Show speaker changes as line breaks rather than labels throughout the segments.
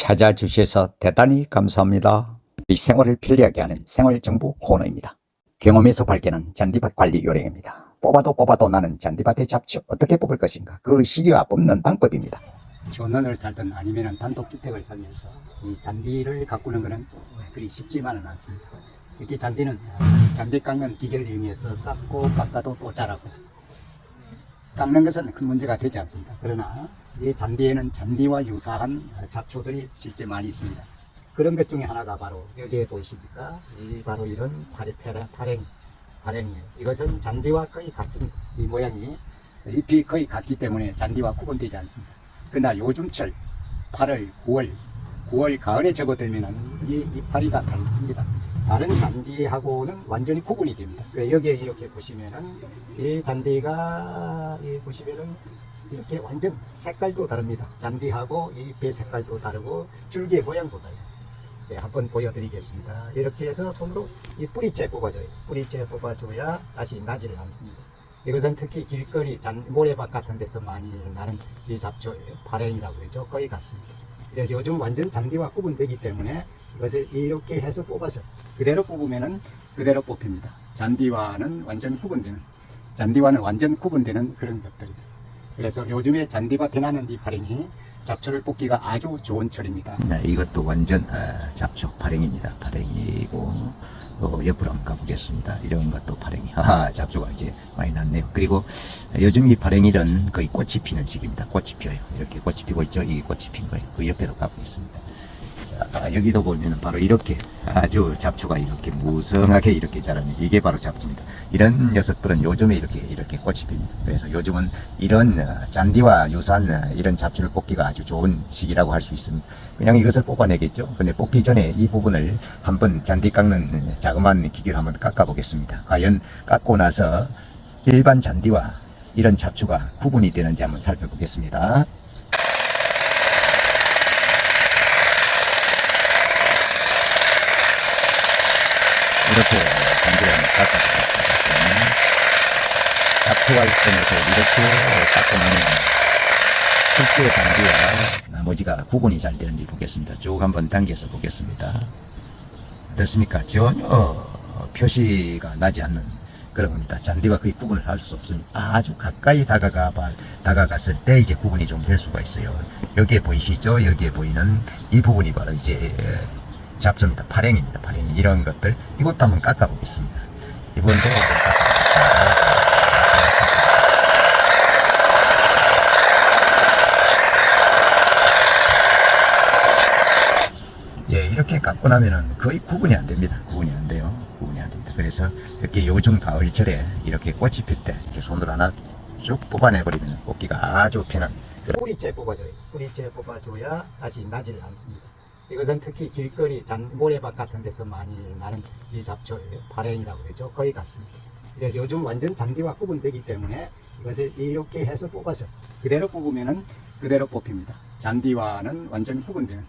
찾아주셔서 대단히 감사합니다. 이 생활을 편리하게 하는 생활정보 코너입니다. 경험에서 발견한 잔디밭 관리 요령입니다. 뽑아도 뽑아도 나는 잔디밭의 잡초 어떻게 뽑을 것인가 그 시기와 뽑는 방법입니다.
전원을 살든 아니면 단독주택을 살면서 이 잔디를 가꾸는 것은 그리 쉽지만은 않습니다. 특히 잔디는 잔디 깎는 기계를 이용해서 깎고 깎아도 또 자라고 깎는 것은 큰 문제가 되지 않습니다. 그러나 이 잔디에는 잔디와 유사한 잡초들이 실제 많이 있습니다. 그런 것 중에 하나가 바로 여기에 보이십니까? 이 바로 이런 파리, 파랭, 파랭, 파랭이에요. 이것은 잔디와 거의 같습니다. 이 모양이 잎이 거의 같기 때문에 잔디와 구분되지 않습니다. 그러나 요즘철 8월, 9월, 9월 가을에 접어들면 이 이파리가 달습니다. 다른 잔디하고는 완전히 구분이 됩니다. 그 여기에 이렇게 보시면은 이 잔디가 이 보시면은 이렇게 완전 색깔도 다릅니다. 잔디하고 이 잎의 색깔도 다르고 줄기의 모양도 달라요. 네, 한번 보여드리겠습니다. 이렇게 해서 손으로 이 뿌리째 뽑아줘요. 뿌리째 뽑아줘야 다시 나지를 않습니다. 이것은 특히 길거리 잔, 모래밭 같은 데서 많이 나는 이 잡초예요. 발행이라고 그러죠. 거의 같습니다. 그래서 요즘 완전 잔디와 구분되기 때문에 이것을 이렇게 해서 뽑아서 그대로 뽑으면은 그대로 뽑힙니다. 잔디와는 완전 구분되는, 잔디와는 완전 구분되는 그런 것들입니다. 그래서 요즘에 잔디밭에 나는 이 발행이 잡초를 뽑기가 아주 좋은 철입니다.
네, 이것도 완전 어, 잡초 발행입니다. 발행이고 또 옆으로 한번 가보겠습니다. 이런 것도 발행이. 아, 잡초가 이제 많이 났네요. 그리고 요즘 이 발행일은 거의 꽃이 피는 시기입니다. 꽃이 피어요. 이렇게 꽃이 피고 있죠. 이 꽃이 핀 거예요. 그 옆에도 가고 있습니다. 자, 아, 여기도 보면 바로 이렇게 아주 잡초가 이렇게 무성하게 이렇게 자라는 이게 바로 잡초입니다. 이런 녀석들은 요즘에 이렇게 이렇게 꽃이 핍니다. 그래서 요즘은 이런 어, 잔디와 유사한 어, 이런 잡초를 뽑기가 아주 좋은 시기라고 할 수 있습니다. 그냥 이것을 뽑아내겠죠. 근데 뽑기 전에 이 부분을 한번 잔디 깎는 자그마한 기계로 한번 깎아 보겠습니다. 과연 깎고 나서 일반 잔디와 이런 잡초가 구분이 되는지 한번 살펴보겠습니다. 이렇게 한번 깎아보겠습니다. 잡초가 있으면서 이렇게 나면 실제 잔디와 나머지가 구분이 잘 되는지 보겠습니다. 쭉 한번 당겨서 보겠습니다. 어떻습니까? 전혀 표시가 나지 않는 그런 겁니다. 잔디와 거의 구분을 할 수 없습니다. 아주 가까이 다가가 봐- 다가갔을 때 이제 구분이 좀 될 수가 있어요. 여기에 보이시죠? 여기에 보이는 이 부분이 바로 이제 잡초입니다. 발행입니다. 발행 이런 것들 이것도 한번 깎아 보겠습니다. 이번도 깎아보겠습니다. 예, 이렇게 깎고 나면은 거의 구분이 안 됩니다. 구분이 안 돼요. 구분이 안 됩니다. 그래서 이렇게 요즘 가을철에 이렇게 꽃이 필 때 이렇게 손으로 하나 쭉 뽑아내버리면 뽑기가 아주 편한 뿌리째 뽑아줘요. 뿌리째 뽑아줘야 다시 나지를 않습니다. 이것은 특히 길거리 잔, 모래밭 같은 데서 많이 나는 이 잡초예요. 발행이라고 그러죠. 거의 같습니다. 그래서 요즘 완전 잔디와 구분되기 때문에 이것을 이렇게 해서 뽑아서 그대로 뽑으면은 그대로 뽑힙니다. 잔디와는 완전 구분되는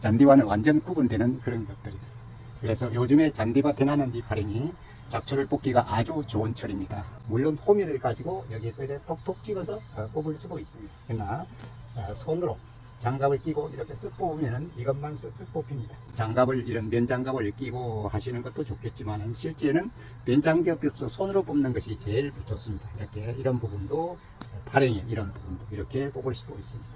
잔디와는 완전 구분되는 그런 것들입니다. 그래서 요즘에 잔디밭에 나는 이 발행이 잡초를 뽑기가 아주 좋은 철입니다. 물론 호미를 가지고 여기서 이렇게 톡톡 찍어서 어, 뽑을 수도 있습니다. 그러나 어, 손으로 장갑을 끼고 이렇게 쓱 뽑으면 이것만 쓱쓱 뽑힙니다. 장갑을 이런 면장갑을 끼고 하시는 것도 좋겠지만 실제는 면장갑이 없어 손으로 뽑는 것이 제일 좋습니다. 이렇게 이런 부분도 발행이 이런 부분도 이렇게 뽑을 수도 있습니다.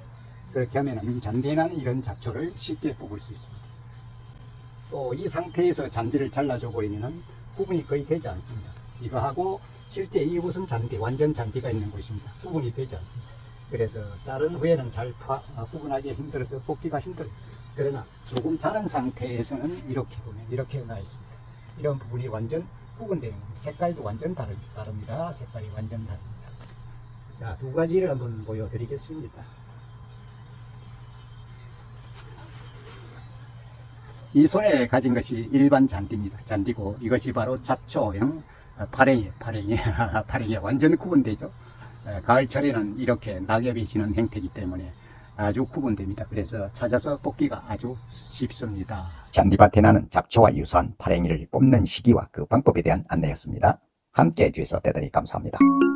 그렇게 하면 잔디에 나는 이런 잡초를 쉽게 뽑을 수 있습니다. 또 이 상태에서 잔디를 잘라줘 버리면 구분이 거의 되지 않습니다. 이거하고 실제 이곳은 잔디, 완전 잔디가 있는 곳입니다. 구분이 되지 않습니다. 그래서 자른 후에는 잘 파, 아, 구분하기 힘들어서 뽑기가 힘들어요. 그러나 조금 자른 상태에서는 이렇게 보면 이렇게 나 있습니다. 이런 부분이 완전 구분되는 겁니다. 색깔도 완전 다릅, 다릅니다. 색깔이 완전 다릅니다. 자, 두 가지를 한번 보여드리겠습니다. 이 손에 가진 것이 일반 잔디입니다. 잔디고 이것이 바로 잡초형 파랭이, 파랭이, 파랭이 완전 구분되죠. 에, 가을철에는 이렇게 낙엽이 지는 형태이기 때문에 아주 구분됩니다. 그래서 찾아서 뽑기가 아주 쉽습니다.
잔디밭에 나는 잡초와 유사한 파랭이를 뽑는 시기와 그 방법에 대한 안내였습니다. 함께 해주셔서 대단히 감사합니다.